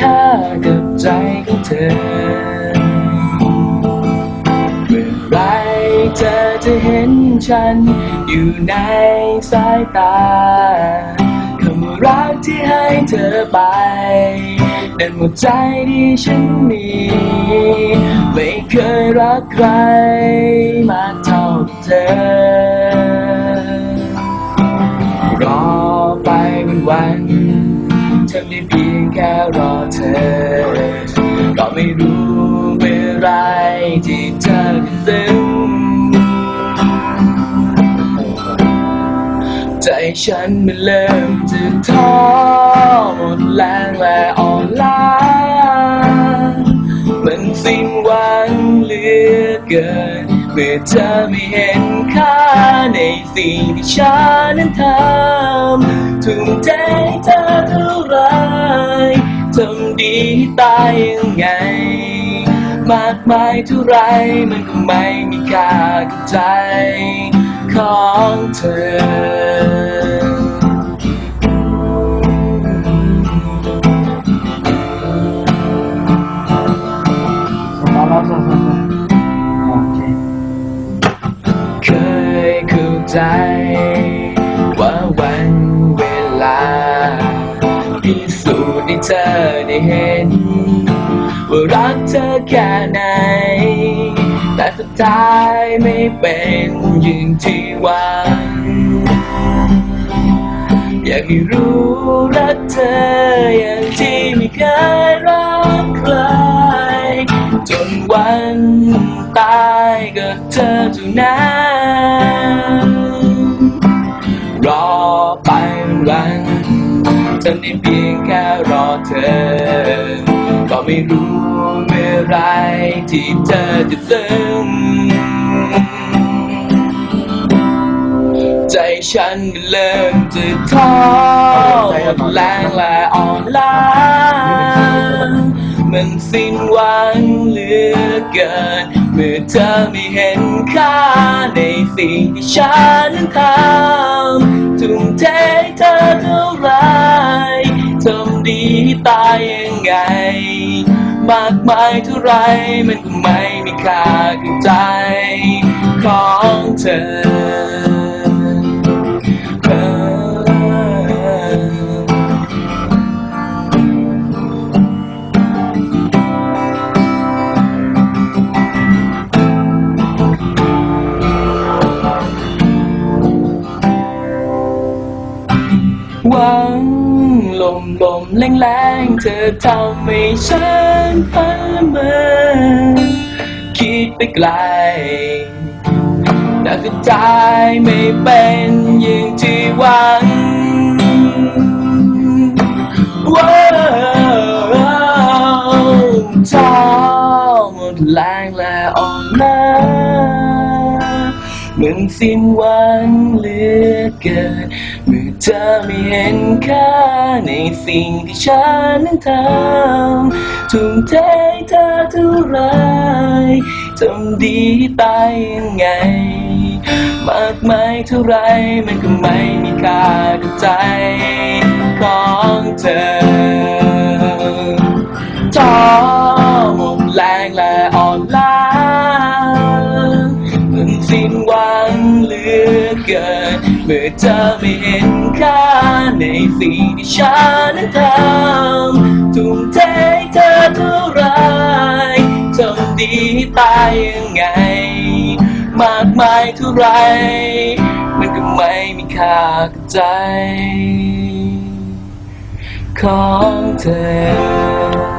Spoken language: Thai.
ค่ากับใจของเธอ เมื่อไรเธอจะเห็นฉันอยู่ในสายตาคำรักที่ให้เธอไปนั่นหมดใจที่ฉันมี ไม่เคยรักใครมาเท่าเธอ รอไปวันวันทำได้เพีย แค่รอเธอก็ไม่รู้เมื่อไรที่เธอจะซึ้งใจฉันมันเริ่มจะท้อหมดแรงและอ่อนล้ามันสิ้นหวังเหลือเกินเมื่อเธอไม่เห็นค่าในสิ่งที่ฉันนั้นทำทุ่มให้เธอเท่าไร ทำดีตายยังไง มากมายเท่าไรมันก็ไม่มีค่ากับใจของเธอ ว่ารักเธอแค่ไหน แต่สุดท้ายไม่เป็นอย่างที่หวัง อยากให้รู้รักเธออย่างที่ไม่เคยรักใคร จนวันตายก็เธอเท่านั้นรอไปวันๆทำได้เพียงแค่รอเธอ ไม่รู้เมื่อไรที่เธอจะซึ้งใจฉันเริ่มจะท้อหมดแรงและอ่อนล้ามันสิ้นหวังเหลือเกิน เมื่อเธอไม่เห็นค่าในสิ่งที่ฉันทำทุ่มเทเธอเท่าไร ดีตายยังไง มากมายเท่าไรมันก็ไม่มีค่ากับใจของเธอ ลมลมแรงแรงๆเธอทำให้ฉันพันละเมอคิดไปไกล แต่สุดท้ายไม่เป็นอย่างที่หวังว้าวท้อหมดแรงและอ่อนล้าเหมือนสิ้นหวังเหลือเกิน ธอไม่เห็นค่าในสิ่งที่ฉันนั้นทำทุ่มเทเธอเท่าไรทำดีตายยังไง มากมายเท่าไรมันก็ไม่มีค่ากับใจของเธอท้อหมดแรงและอ่อนล้ามันสิ้นหวังเหลือเกินเมื่อเธอไม่เห็น ค่าในสิ่งที่ฉันนั้นทำทุ่มเทให้เธอเท่าไรทำดีตายยังไง มากมายเท่าไร มันก็ไม่มีค่ากับใจ ของเธอ